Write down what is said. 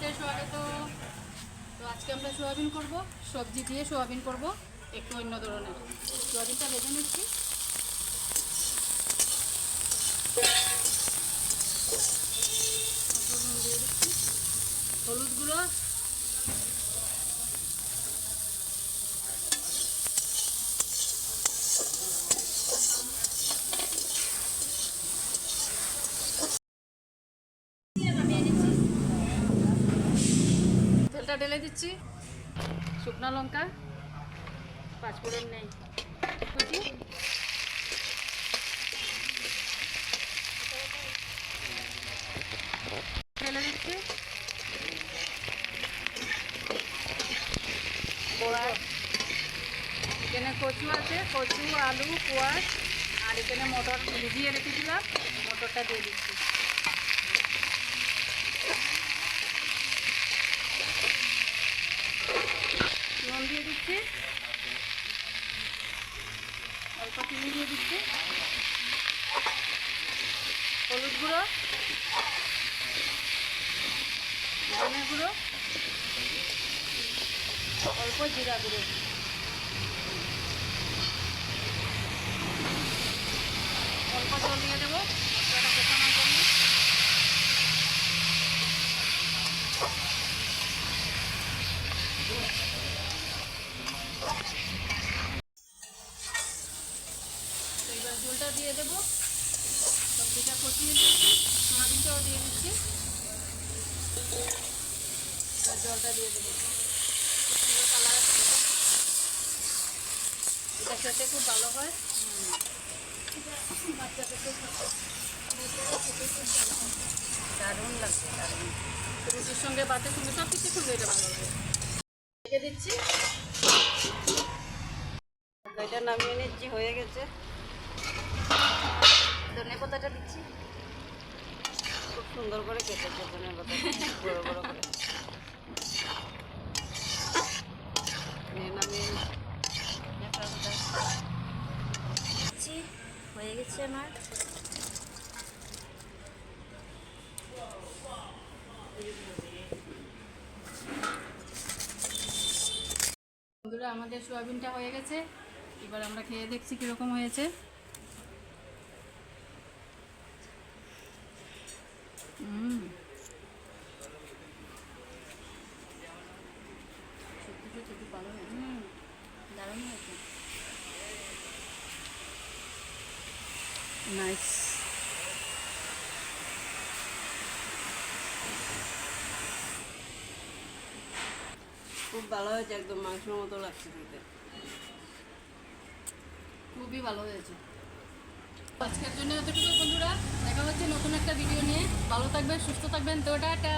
আমাদের স্বাগত তো আজকে আমরা সোয়াবিন করব, সবজি দিয়ে সোয়াবিন করব, একটু অন্য ধরনের। সোয়াবিনটা ভেজে নিচ্ছি। হলুদ গুঁড়ো তেলটা ঢেলে দিচ্ছি। শুকনো লঙ্কা, পাঁচফোড়ন নেই। ঢেলে দিচ্ছি। এখানে কচু আছে, কচু, আলু পোয়াজ আর এখানে মটর ভিজিয়ে রেখেছিলাম মটরটা দিয়ে দিচ্ছি। দিচ্ছি। অল্প চিনি দিয়ে দিচ্ছি। হলুদ গুঁড়ো, ধনে গুঁড়ো, অল্প জিরা গুঁড়ো। অল্প জল দিয়ে দেবো। মশলাটা কষানোর জন্য তো জলটা দিয়ে দেবো। সবজিটা কষিয়ে সোয়াবিনটাও দিয়ে দিচ্ছি। এবার জলটা দিয়ে দেবো। সুন্দর কালার এটা। খেতে খুব ভালো হয়। বাচ্চাদের দারুণ লাগছে, দারুণ। রুটির সঙ্গে ভাতের সঙ্গে সব কিছুর সঙ্গে ভালো লাগে। দিচ্ছি। এটা নামিয়ে নিচ্ছি, হয়ে গেছে। ধনে পাতাটা দিচ্ছি। খুব সুন্দর করে কেটেছে ধনে পাতা বড় বড় করে। হয়ে গেছে আমার। বন্ধুরা, আমাদের সোয়াবিনটা হয়ে গেছে। এবার আমরা খেয়ে দেখছি কীরকম হয়েছে। সত্যি সত্যি খুব ভালো হয়েছে দারুণ হয়েছে নাইস। খুব ভালো হয়েছে একদম মাংসের মতো লাগছে খেতে। খুবই ভালো হয়েছে। আজকের জন্য এতটুকু বন্ধুরা। দেখা হচ্ছে নতুন একটা ভিডিও নিয়ে। ভালো থাকবেন, সুস্থ থাকবেন। তো টাটা।